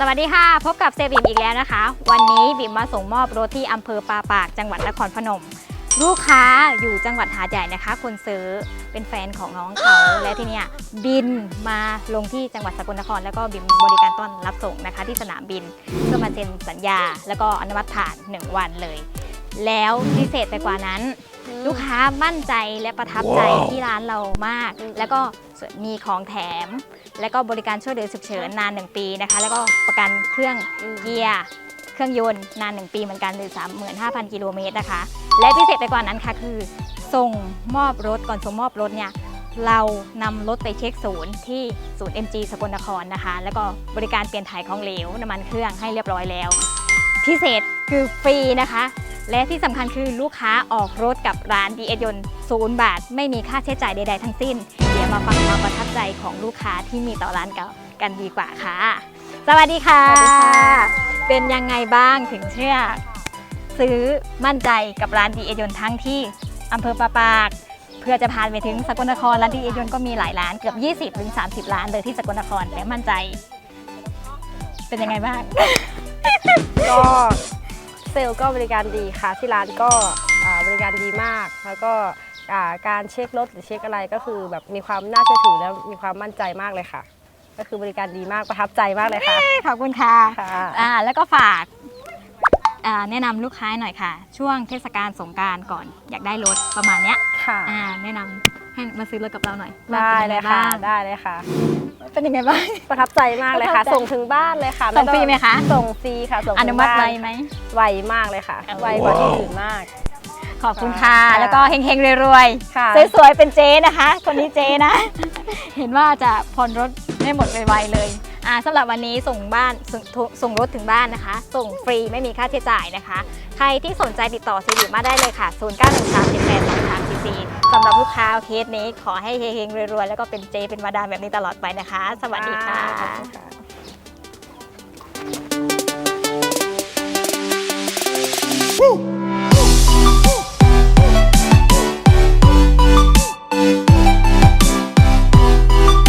สวัสดีค่ะ พบกับเซบิมอีกแล้วนะคะ วันนี้บิมมาส่งมอบรถที่อำเภอปาปากจังหวัดนครพนม ลูกค้าอยู่จังหวัดหาดใหญ่นะคะ คนซื้อเป็นแฟนของน้องเขาและที่เนี่ยบินมาลงที่จังหวัดสกลนคร แล้วก็บินบริการต้อนรับส่งนะคะ ที่สนามบินเพื่อมาเซ็นสัญญา แล้วก็อนุมัติผ่าน 1 วันเลย แล้วพิเศษไปกว่านั้น ลูกค้ามั่นใจและประทับใจที่ร้านเรามาก แล้วก็ มีของแถม แล้วก็บริการช่วยเหลือฉุกเฉินนาน 1 ปีนะคะ แล้วก็ประกันเครื่องเกียร์เครื่องยนต์นาน 1 ปีเหมือนกันหรือ 35,000 กิโลเมตรนะคะ และพิเศษไปกว่านั้นค่ะคือ ส่งมอบรถก่อนส่งมอบรถเนี่ยเรานำรถไปเช็คศูนย์ที่ศูนย์ MG สกลนครนะคะ แล้วก็บริการเปลี่ยนถ่ายของเหลวน้ำมันเครื่องให้เรียบร้อยแล้ว พิเศษคือฟรีนะคะ และที่สำคัญคือลูกค้าออกรถกับร้านดีเอยนศูนย์บาท ไม่มีค่าใช้จ่ายใด ๆ ทั้งสิ้น เดี๋ยวมาฟังความประทับใจของลูกค้าที่มีต่อร้านกันกันดีกว่าค่ะสวัสดีค่ะ สวัสดีค่ะ เป็นยังไงบ้างถึงเชื่อ ซื้อมั่นใจกับร้านดีเอยนทั้งที่อำเภอปาปากเพื่อจะพานไปถึงสกลนครร้านดีเอยนก็มีหลายร้านเกือบ 20ถึง30 ร้านเลยที่สกลนครแต่มั่นใจ เป็นยังไงบ้าง ก็ เซลล์ก็บริการดีค่ะ ที่ร้านก็อ่าบริการดีมาก แล้วก็อ่าการเช็ครถหรือเช็คอะไรก็คือแบบมีความน่าเชื่อถือและมีความมั่นใจมากเลยค่ะ ก็คือบริการดีมากประทับใจมากเลยค่ะขอบคุณค่ะค่ะอ่าแล้วก็ฝากอ่าแนะนำลูกค้าหน่อยค่ะ ช่วงเทศกาลสงกรารก่อนอยากได้รถประมาณเนี้ยค่ะอ่าแนะนำให้มาซื้อรถกับเราหน่อยได้เลยค่ะว่าได้เลยค่ะ เป็นยังไงบ้าง ประทับใจมากเลยค่ะ ประทับใจส่งถึงบ้านเลยค่ะส่งฟรีไหมคะ ส่งฟรีค่ะส่งอถึนุงมัติบ้าไวนไหม ไวมากเลยค่ะเอาไวกว่าที่อื่นมาก ขอบคุณค่ะ ค่ะแล้วก็เฮงๆ รวยค่ะ ๆ สวยๆ เป็นเจ๊นะคะ คนนี้เจ๊นะ เห็นว่าจะผ่อนรถได้หมดไวๆเลยอ่าสำหรับวันนี้ส่งบ้านส่งส่งรถถึงบ้านนะคะ ส่งฟรีไม่มีค่าใช้จ่ายนะคะ ใครที่สนใจติดต่อซีรีมาได้เลยค่ะ 0 9 1 3 7 8 2 3 4 4สำหรับลูกค้าเคสนี้ขอให้เฮงๆรวยๆแล้วก็เป็นเจเป็นมาดามแบบนี้ตลอดไปนะคะ สวัสดีค่ะขอบณค่ะ Woo!